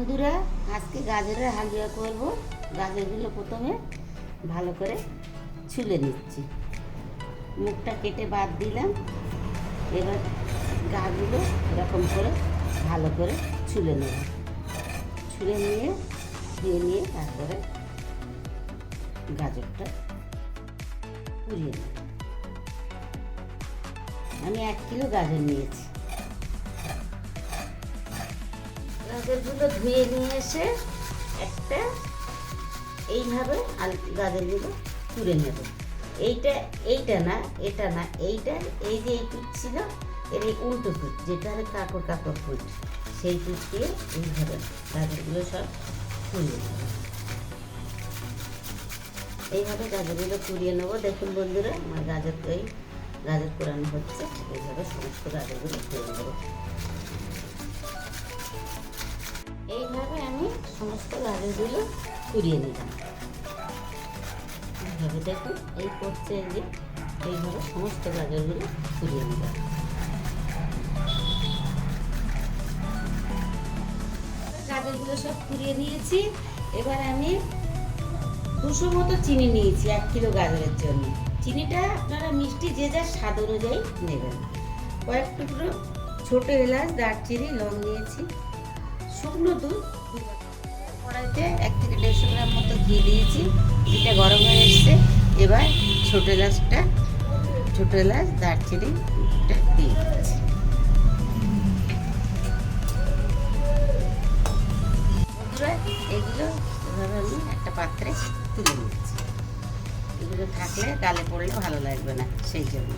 বন্ধুরা, আজকে গাজরের হালুয়া করব। গাজরগুলো প্রথমে ভালো করে ছুলে নিচ্ছি। মুখটা কেটে বাদ দিলাম। এবার গাগুলো এরকম করে ভালো করে ছুলে নেব। ছুলে নিয়ে, ধুয়ে নিয়ে তারপরে গাজরটা পুড়িয়ে নেব। আমি এক কিলো গাজর নিয়েছি। গাজরগুলো ধুয়ে নিয়ে এসে একটা এইভাবে আল গাজরগুলো তুলে নেব। এইটা এইটা না, এটা না, এইটা, এই যে এই পিঠ ছিল, এর এই উল্টো পিঠ, যেটা হলো কাকড় কাকড় পিঠ, সেই পিঠ দিয়ে এইভাবে গাজরগুলো সব তুলে নেব। এইভাবে গাজরগুলো কুড়িয়ে নেব। দেখুন বন্ধুরা, আমার গাজর এই গাজর কোরানো হচ্ছে, এইভাবে সমস্ত গাজরগুলো তুলে নেব। এইভাবে আমি সমস্ত গাজরগুলো কুড়িয়ে নিলাম। এইভাবে দেখুন, এই করছে যে এইভাবে সমস্ত গাজরগুলো কুড়িয়ে নিলাম। গাজরগুলো সব কুড়িয়ে নিয়েছি। এবার আমি দুশো মতো চিনি নিয়েছি, এক কিলো গাজরের জন্য। চিনিটা আপনারা মিষ্টি যে যার স্বাদ অনুযায়ী নেবেন। কয়েক টুকরো ছোটো এলাচ, দারচিনি, লং নিয়েছি। শুকনো দুধ, কড়াইতে এক থেকে দেড়শো গ্রাম মতো ঘি দিয়েছি। ঘিটা গরম হয়ে এসছে। এবার ছোটো এলাচটা, ছোটো এলাচ দারচিনিটা দিয়ে এগুলো এভাবে আমি একটা পাত্রে তুলে নিচ্ছি। এগুলো থাকলে গালে পড়লে ভালো লাগবে না, সেই জন্য।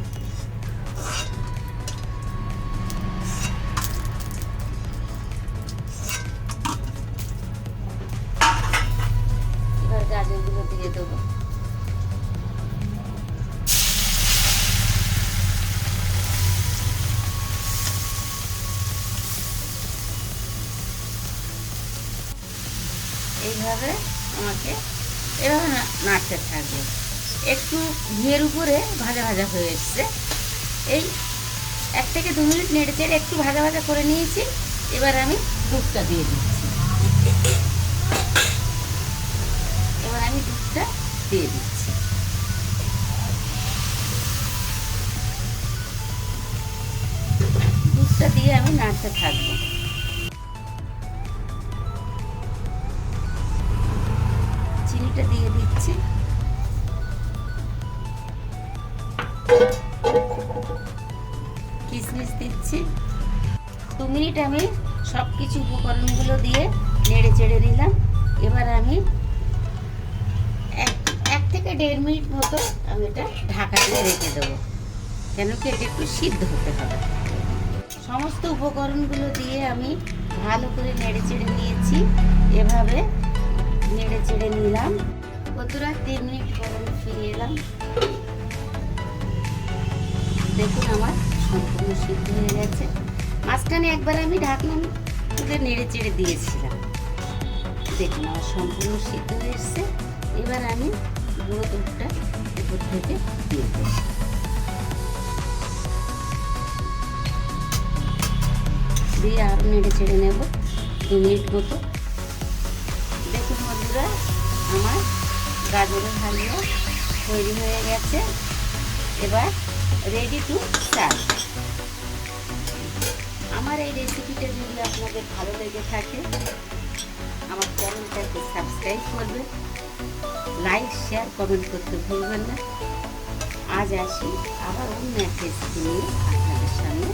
এইভাবে আমাকে এভাবে নাড়তে থাকবে। একটু ঘিয়ের উপরে ভাজা ভাজা হয়ে এসছে। এই এক থেকে দু মিনিট নেড়ে চেড়ে একটু ভাজা ভাজা করে নিয়েছি। এবার আমি দুধটা দিয়ে দিচ্ছি। এবার আমি দুধটা দিয়ে দিচ্ছি। দুধটা দিয়ে আমি নাড়তে থাকব। চিনিটা দিয়ে দিচ্ছি। কিশমিশ দিচ্ছি। দু মিনিট আমি সব কিছু উপকরণগুলো দিয়ে নেড়ে চেড়ে নিলাম। এবার আমি এক থেকে দেড় মিনিট মতো আমি এটা ঢাকা দিয়ে রেখে দেবো। কেন কি এটা একটু সিদ্ধ হতে হবে। সমস্ত উপকরণগুলো দিয়ে আমি ভালো করে নেড়ে চেড়ে নিয়েছি। এভাবে নেড়ে চেড়ে নিলাম। কতটা তিন মিনিট পর ফিরে এলাম। দেখুন আমার সম্পূর্ণ সিদ্ধ হয়ে গেছে। মাঝখানে একবার আমি ঢাকনা তুলে নেড়ে চেড়ে দিয়েছিলাম। দেখুন, আমার সম্পূর্ণ সিদ্ধ হয়ে এসছে। এবার আমি গুঁড়ো দুধটা উপর থেকে দিয়ে দেবো। দিয়ে আরও নেড়ে চেড়ে নেব দু মিনিট মতো। আমার গাজরের হালুয়া তৈরি হয়ে গেছে। এবার রেডি টু সার্ভ আমার এই রেসিপিটা যদি আপনাদের ভালো লেগে থাকে, আমার চ্যানেলটাকে সাবস্ক্রাইব করবেন লাইক শেয়ার কমেন্ট করতে ভুলবেন না। আজ আসি আবার অন্য এক রেসিপি নিয়ে আপনাদের সামনে।